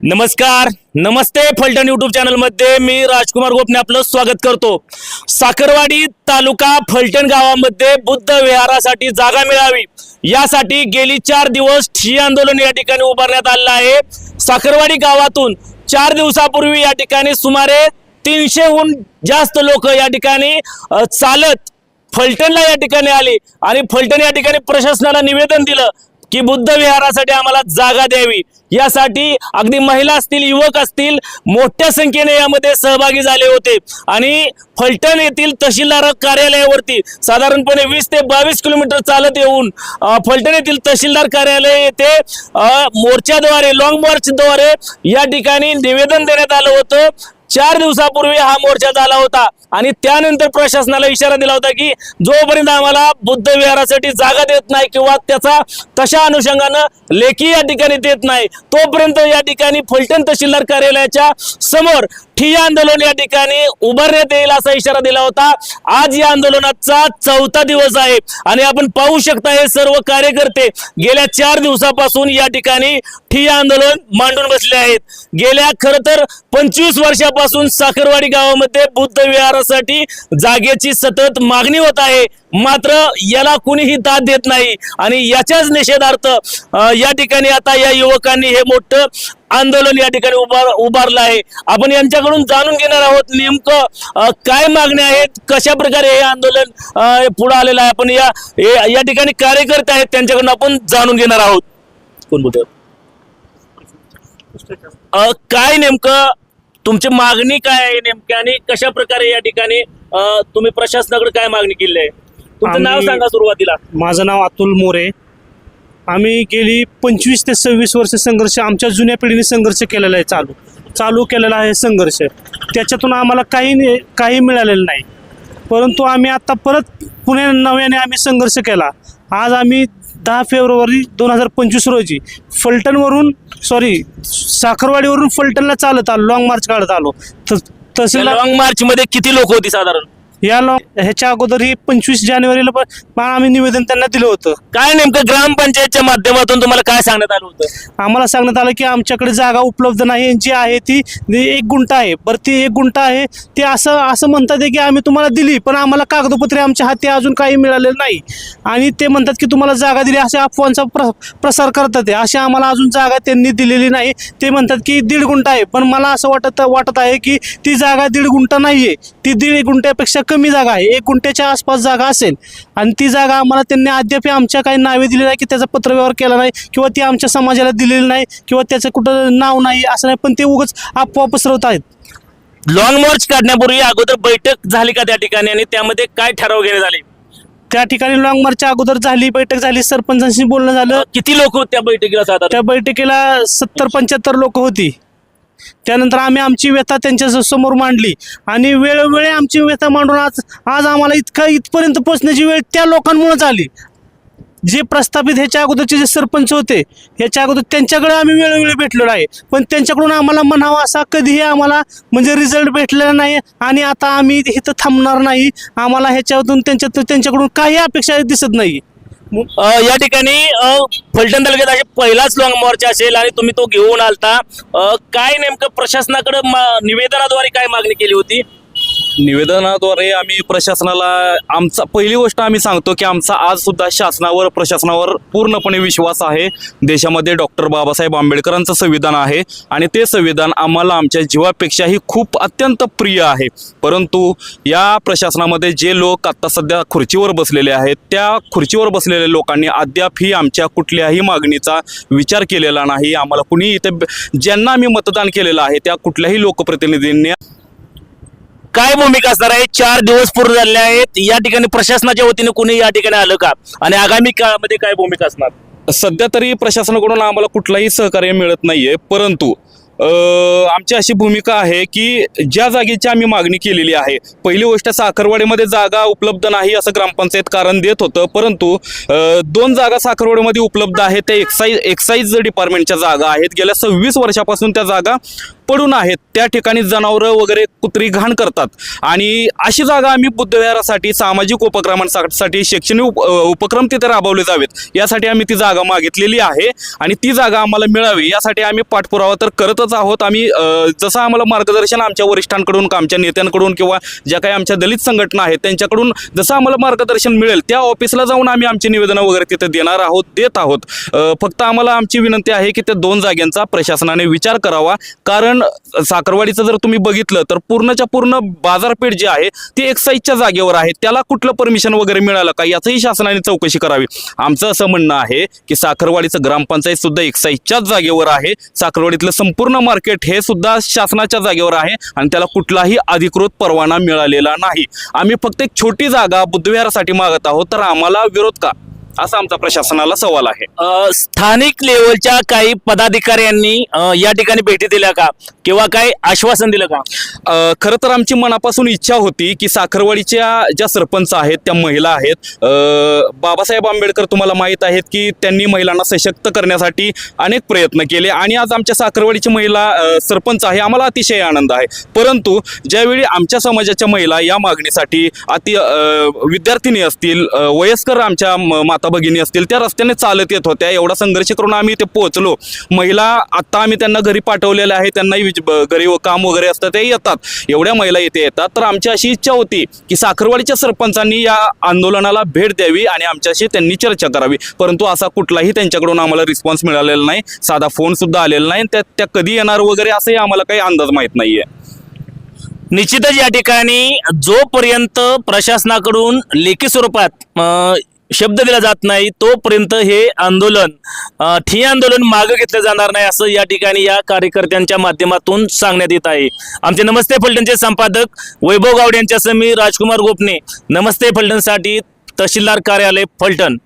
नमस्कार नमस्ते फलटण युट्यूब चॅनलमध्ये मी राजकुमार गोपने आपलं स्वागत करतो. साखरवाडी तालुका फलटण गावामध्ये बुद्ध विहारासाठी जागा मिळावी. यासाठी गेली चार दिवस ठिय्या आंदोलन या ठिकाणी उभारण्यात आलं आहे. साखरवाडी गावातून चार दिवसापूर्वी या ठिकाणी सुमारे तीनशेहून जास्त लोक या ठिकाणी चालत फलटणला या ठिकाणी आली आणि फलटण या ठिकाणी प्रशासनाला निवेदन दिलं की बुद्ध विहारासाठी आम्हाला जागा द्यावी. यासाठी अगदी महिला असतील युवक असतील मोठ्या संख्येने यामध्ये सहभागी झाले होते. आणि फलटण येथील तहसीलदार कार्यालयावरती साधारणपणे वीस ते बावीस किलोमीटर चालत येऊन फलटण येथील तहसीलदार कार्यालय येथे मोर्चाद्वारे लॉंग मार्चद्वारे या ठिकाणी निवेदन देण्यात आलं होतं. चार दिवसापूर्वी हा मोर्चा झाला होता. आणि त्यानंतर प्रशासनाला इशारा दिला होता की जोपर्यंत आम्हाला बुद्ध विहारासाठी जागा देत नाही किंवा त्याचा तशा अनुषंगानं लेखी या ठिकाणी देत नाही तोपर्यंत या ठिकाणी फलटण तहसीलदार कार्यालयाच्या समोर ठिय आंदोलन या ठिकाणी उभारण्यात येईल असा इशारा दिला होता. आज या आंदोलनाचा चौथा दिवस आहे आणि आपण पाहू शकता हे सर्व कार्यकर्ते गेल्या चार दिवसापासून या ठिकाणी ठिय आंदोलन मांडून बसले आहेत. गेल्या खर तर पंचवीस वर्षापासून साखरवाडी गावामध्ये बुद्ध विहारासाठी जागेची सतत मागणी होत आहे. मात्र याला कुणीही दाद देत नाही. आणि याच्याच निषेधार्थ या ठिकाणी आता या युवकांनी हे मोठं आंदोलन या ठिकाणी उभार उभारलं आहे. आपण यांच्याकडून जाणून घेणार आहोत नेमकं काय मागण्या आहेत कशा प्रकारे हे आंदोलन पुढे आलेलं आहे. आपण या या ठिकाणी कार्यकर्ते आहेत त्यांच्याकडून आपण जाणून घेणार आहोत. कोण बोलतो काय नेमकं तुमची मागणी काय आहे नेमकी आणि कशा प्रकारे या ठिकाणी तुम्ही प्रशासनाकडे काय मागणी केली आहे? तुमचं नाव सांगा सुरुवातीला. माझं नाव अतुल मोरे. आम्ही गेली पंचवीस ते सव्वीस वर्ष संघर्ष आमच्या जुन्या पिढीने संघर्ष केलेला आहे चालू. चालू केलेला आहे संघर्ष. त्याच्यातून आम्हाला काही नाही- काही मिळालेलं नाही. परंतु आम्ही आत्ता परत पुणे नव्याने आम्ही संघर्ष केला. आज आम्ही दहा फेब्रुवारी दोन हजार पंचवीस रोजी फलटणवरून सॉरी साखरवाडीवरून फलटणला चालत आलो लाँग मार्च काढत आलो. त- तसे लाँग मार्चमध्ये किती लोक होती साधारण? या लॉंग ह्याच्या अगोदर ही पंचवीस जानेवारीला पण पण आम्ही निवेदन त्यांना दिलं होतं. काय नेमकं ग्रामपंचायतच्या माध्यमातून तुम्हाला काय सांगण्यात आलं होतं? आम्हाला सांगण्यात आलं की आमच्याकडे जागा उपलब्ध नाही जी आहे ती ती एक गुंठा आहे. बरं ती एक गुंठा आहे. ते असं असं म्हणतात आहे की आम्ही तुम्हाला दिली पण आम्हाला कागदपत्रे आमच्या हाती अजून काही मिळालेलं नाही. आणि ते म्हणतात की तुम्हाला जागा दिली अशा अफवांचा प्र प्रसार करतात ते. अशी आम्हाला अजून जागा त्यांनी दिलेली नाही. ते म्हणतात की दीड गुंठा आहे. पण मला असं वाटत वाटत आहे की ती जागा दीड गुंठा नाही आहे ती दीड गुंठ्यापेक्षा कमी जागा आहे. एक गुंठ्याच्या आसपास जागा असेल आणि ती जागा आम्हाला त्यांनी अद्याप आमच्या काही नावे दिली नाही की त्याचा पत्रव्यवहार केला नाही किंवा ती आमच्या समाजाला दिलेली नाही किंवा त्याचं कुठं नाव नाही असं नाही. पण ते उगाच अफवा पसरवत आहेत. लॉंग मार्च काढण्यापूर्वी अगोदर बैठक झाली का त्या ठिकाणी आणि त्यामध्ये काय ठराव घेण्यात आले? त्या ठिकाणी लॉंग मार्चच्या अगोदर झाली बैठक झाली सरपंचांशी बोलणं झालं. किती लोक होते त्या बैठकीला साधारण? त्या बैठकीला सत्तर पंच्याहत्तर लोक होती. त्यानंतर आम्ही आमची व्यथा त्यांच्यासमोर मांडली. आणि वेळोवेळी आमची व्यथा मांडून आज आज आम्हाला इतका इथपर्यंत पोचण्याची वेळ त्या लोकांमुळेच आली. जे प्रस्थापित ह्याच्या अगोदरचे जे सरपंच होते ह्याच्या अगोदर त्यांच्याकडे आम्ही वेळोवेळी भेटलेलो आहे. पण त्यांच्याकडून आम्हाला म्हणावा असा कधीही आम्हाला म्हणजे रिझल्ट भेटलेला नाही आणि आता आम्ही इथं थांबणार नाही. आम्हाला ह्याच्यातून त्यांच्या त्यांच्याकडून काही अपेक्षा दिसत नाही. या ठिकाणी फलटण तालुक्यात असे पहिलाच लॉंग मोर्चा असेल आणि तुम्ही तो घेऊन आलता. काय नेमकं प्रशासनाकडे निवेदनाद्वारे काय मागणी केली होती? निवेदनाद्वारे आम्ही प्रशासनाला आमचा पहिली गोष्ट आम्ही सांगतो की आमचा आज सुद्धा शासनावर प्रशासनावर पूर्णपणे विश्वास आहे. देशामध्ये डॉक्टर बाबासाहेब आंबेडकरांचं संविधान आहे आणि ते संविधान आम्हाला आमच्या जीवापेक्षाही खूप अत्यंत प्रिय आहे. परंतु या प्रशासनामध्ये जे लोक आत्ता सध्या खुर्चीवर बसलेले आहेत त्या खुर्चीवर बसलेल्या लोकांनी अद्यापही आमच्या कुठल्याही मागणीचा विचार केलेला नाही. आम्हाला कुणी इथे ज्यांना आम्ही मतदान केलेलं आहे त्या कुठल्याही लोकप्रतिनिधींनी काय भूमिका असणार आहे? चार दिवस पूर्ण झाले आहेत. या ठिकाणी प्रशासनाच्या वतीने कुणी या ठिकाणी आलं का? आणि आगामी काळामध्ये काय भूमिका असणार? सध्या तरी प्रशासनाकडून आम्हाला कुठलाही सहकार्य मिळत नाहीये. परंतु आमची अशी भूमिका आहे की ज्या जागेची आम्ही मागणी केलेली आहे पहिली गोष्ट साखरवाडीमध्ये जागा उपलब्ध नाही असं ग्रामपंचायत कारण देत होतं. परंतु दोन जागा साखरवाडीमध्ये उपलब्ध आहेत. त्या एक्साईज एक्साईज डिपार्टमेंटच्या जागा आहेत. गेल्या सव्वीस वर्षापासून त्या जागा पडून आहेत त्या ठिकाणी जनावरं वगैरे कुत्री घाण करतात. आणि अशी जागा आम्ही बुद्धविहारासाठी सामाजिक उपक्रमांसाठी शैक्षणिक उप- उपक्रम तिथे राबवले जावेत. यासाठी आम्ही ती जागा मागितलेली आहे आणि ती जागा आम्हाला मिळावी. यासाठी आम्ही पाठपुरावा तर करतच आहोत. आम्ही जसं आम्हाला मार्गदर्शन आमच्या वरिष्ठांकडून आमच्या नेत्यांकडून किंवा ज्या काही आमच्या दलित संघटना आहेत त्यांच्याकडून जसं आम्हाला मार्गदर्शन मिळेल त्या ऑफिसला जाऊन आम्ही आमची निवेदनं वगैरे तिथे देणार आहोत देत आहोत. फक्त आम्हाला आमची विनंती आहे की त्या दोन जाग्यांचा प्रशासनाने विचार करावा. कारण साखरवाडीचं जर तुम्ही बघितलं तर पूर्णच्या पूर्ण बाजारपेठ जी आहे ती एक्साईजच्या जागेवर आहे. त्याला कुठलं परमिशन वगैरे मिळालं का? याचंही शासनाने चौकशी करावी. आमचं असं म्हणणं आहे की साखरवाडीचं ग्रामपंचायत सुद्धा एक्साईजच्याच जागेवर आहे. साखरवाडीतलं संपूर्ण मार्केट हे सुद्धा शासनाच्या जागेवर आहे आणि त्याला कुठलाही अधिकृत परवाना मिळालेला नाही. आम्ही फक्त एक छोटी जागा बुद्धविहारासाठी मागत आहोत. तर आम्हाला विरोध का? असा आमचा प्रशासनाला सवाल आहे. अ, स्थानिक लेवलच्या काही पदाधिकाऱ्यांनी अ, या ठिकाणी भेटी दिल्या का? किंवा काही आश्वासन दिलं का? अ, खरं तर आमची मनापासून इच्छा होती की साखरवाडीच्या ज्या सरपंच आहेत त्या महिला आहेत अ, बाबासाहेब आंबेडकर तुम्हाला माहीत आहेत की त्यांनी महिलांना सशक्त करण्यासाठी अनेक प्रयत्न केले आणि आज आमच्या साखरवाडीची महिला अ, सरपंच आहे आम्हाला अतिशय आनंद आहे. परंतु ज्यावेळी आमच्या समाजाच्या महिला या मागणीसाठी अति अ, विद्यार्थिनी असतील अ, वयस्कर आमच्या म- माता भगिनी असतील त्या रस्त्याने चालत येत होत्या. एवढा संघर्ष करून आम्ही इथे पोहोचलो. महिला आत्ता आम्ही त्यांना घरी पाठवलेल्या आहे त्यांनाही घरी काम वगैरे असतं ते येतात. एवढ्या महिला इथे येतात. तर आमची अशी इच्छा होती की साखरवाडीच्या सरपंचांनी या आंदोलनाला भेट द्यावी आणि आमच्याशी त्यांनी चर्चा करावी. परंतु असा कुठलाही त्यांच्याकडून आम्हाला रिस्पॉन्स मिळालेला नाही. साधा फोन सुद्धा आलेला नाही. त्या त्या कधी येणार वगैरे असंही आम्हाला काही अंदाज माहीत नाहीये. निश्चितच या ठिकाणी जोपर्यंत प्रशासनाकडून लेखी स्वरूपात शब्द दिला जात नाही. तोपर्यंत हे आंदोलन ठिय आंदोलन मागं घेतलं जाणार नाही असं या ठिकाणी या कार्यकर्त्यांच्या माध्यमातून सांगण्यात येत आहे. आमचे नमस्ते फलटणचे संपादक वैभव गावडे यांच्यासह मी राजकुमार गोपने. नमस्ते फलटणसाठी तहसीलदार कार्यालय फलटण.